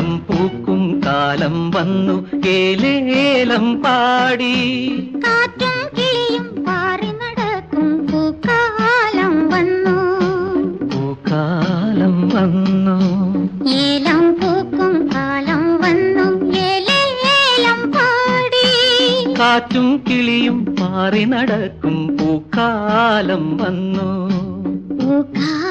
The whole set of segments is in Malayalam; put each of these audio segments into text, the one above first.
ഏലം പൂക്കും കാലം വന്നു കേലേലം പാടി. കാറ്റും കിളിയും പാറി നടക്കും പൂക്കാലം വന്നു. പൂക്കാലം വന്നു. ഏലം പൂക്കും കാലം വന്നു ഏലേലം പാടി. കാറ്റും കിളിയും പാറി നടക്കും പൂക്കാലം വന്നു. പൂക്കാലം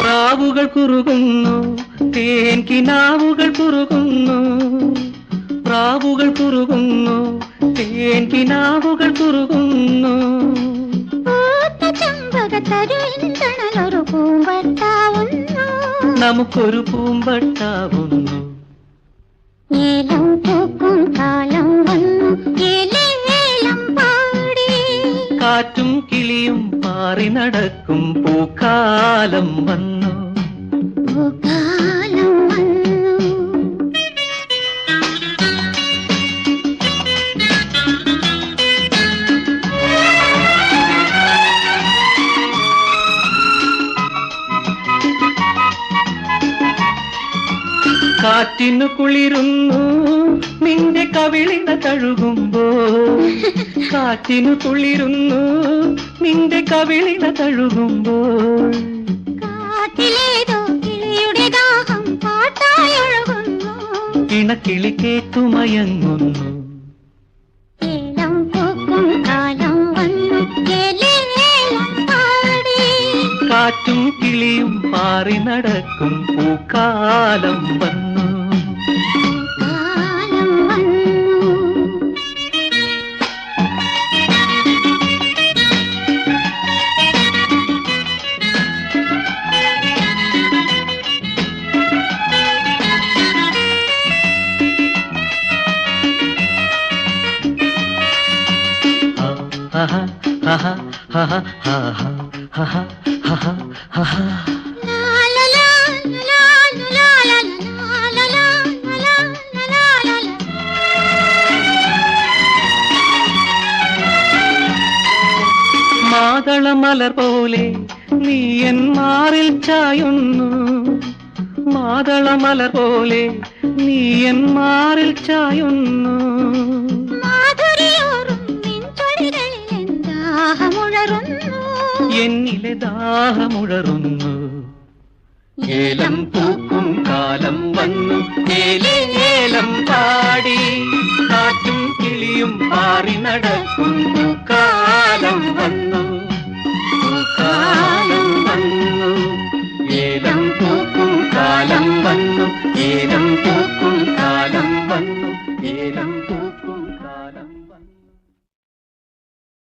പ്രാവുകൾ കുറുകുന്നു തേൻ കിനാവുകൾ കുറുകുന്നു പ്രാവുകൾ കുറുകുന്നു തേൻ കിനാവുകൾ കുറുകുന്നു പൂത്ത പൂമ്പട്ടാവുന്നു നമുക്കൊരു പൂമ്പട്ടാവുന്നു. ഏലം പൂക്കും കാലം വന്നു. പാടി. കാറ്റും കിളിയും പാറി നടക്കും. പൂക്കാലം വന്നു. പൂക്കാലം വന്നു. കാറ്റിനു കുളിരുന്നു. നിന്റെ കവിളിന തഴുകുമ്പോ കാറ്റിനു കുളിരുന്നു നിന്റെ കവിളിന തഴുകുമ്പോൾ കാറ്റിലേതോ കിളിയുടെ ദാഹം പാട്ടായി ഒഴുകുന്നു ഇണക്കിളി കേട്ടുമയങ്ങുന്നു കാറ്റും കിളിയും പാറി നടക്കും പൂക്കാലം വന്നു ha ha ha ha ha ha ha മാതളമലർ പോലെ നീ എൻ മാറിൽ ചായുന്നു. മാതളമലർ പോലെ നീ എൻ മാറിൽ ചായുന്നു. മാധുരിയോറും എന്നിലെ ദാഹമുഴറുന്നു ഏലം പൂക്കും കാലം വന്നു. ഏലേലം പാടി. കാറ്റും കിളിയും പാറി നടക്കും കാലം